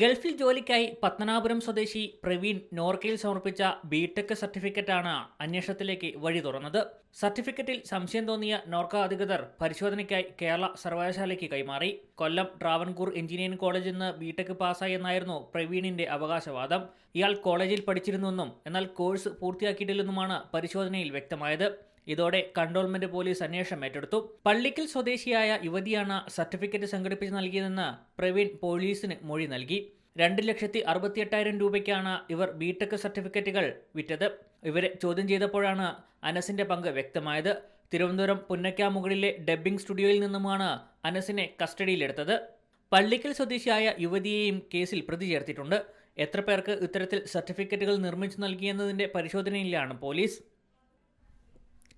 ഗൾഫിൽ ജോലിക്കായി പത്തനാപുരം സ്വദേശി പ്രവീൺ നോർക്കയിൽ സമർപ്പിച്ച ബിടെക് സർട്ടിഫിക്കറ്റാണ് അന്വേഷണത്തിലേക്ക് വഴി തുറന്നത്. സർട്ടിഫിക്കറ്റിൽ സംശയം തോന്നിയ നോർക്ക അധികൃതർ പരിശോധനയ്ക്കായി കേരള സർവകലാശാലയ്ക്ക് കൈമാറി. കൊല്ലം ട്രാവൻകൂർ എഞ്ചിനീയറിംഗ് കോളേജിൽ നിന്ന് ബിടെക് പാസ്സായി എന്നായിരുന്നു പ്രവീണിന്റെ അവകാശവാദം. ഇയാൾ കോളേജിൽ പഠിച്ചിരുന്നുവെന്നും എന്നാൽ കോഴ്സ് പൂർത്തിയാക്കിയിട്ടില്ലെന്നുമാണ് പരിശോധനയിൽ വ്യക്തമായത്. ഇതോടെ കണ്ടോൺമെന്റ് പോലീസ് അന്വേഷണം ഏറ്റെടുത്തു. പള്ളിക്കൽ സ്വദേശിയായ യുവതിയാണ് സർട്ടിഫിക്കറ്റ് സംഘടിപ്പിച്ച് നൽകിയതെന്ന് പ്രവീൺ പോലീസിന് മൊഴി നൽകി. രണ്ട് ലക്ഷത്തി അറുപത്തിയെട്ടായിരം രൂപയ്ക്കാണ് ഇവർ ബിടെക് സർട്ടിഫിക്കറ്റുകൾ വിറ്റത്. ഇവരെ ചോദ്യം ചെയ്തപ്പോഴാണ് അനസിന്റെ പങ്ക് വ്യക്തമായത്. തിരുവനന്തപുരം പുന്നയ്ക്കാമുകളിലെ ഡബ്ബിംഗ് സ്റ്റുഡിയോയിൽ നിന്നുമാണ് അനസിനെ കസ്റ്റഡിയിലെടുത്തത്. പള്ളിക്കൽ സ്വദേശിയായ യുവതിയെയും കേസിൽ പ്രതി ചേർത്തിട്ടുണ്ട്. എത്ര പേർക്ക് ഇത്തരത്തിൽ സർട്ടിഫിക്കറ്റുകൾ നിർമ്മിച്ചു നൽകിയെന്നതിന്റെ പരിശോധനയിലാണ് police.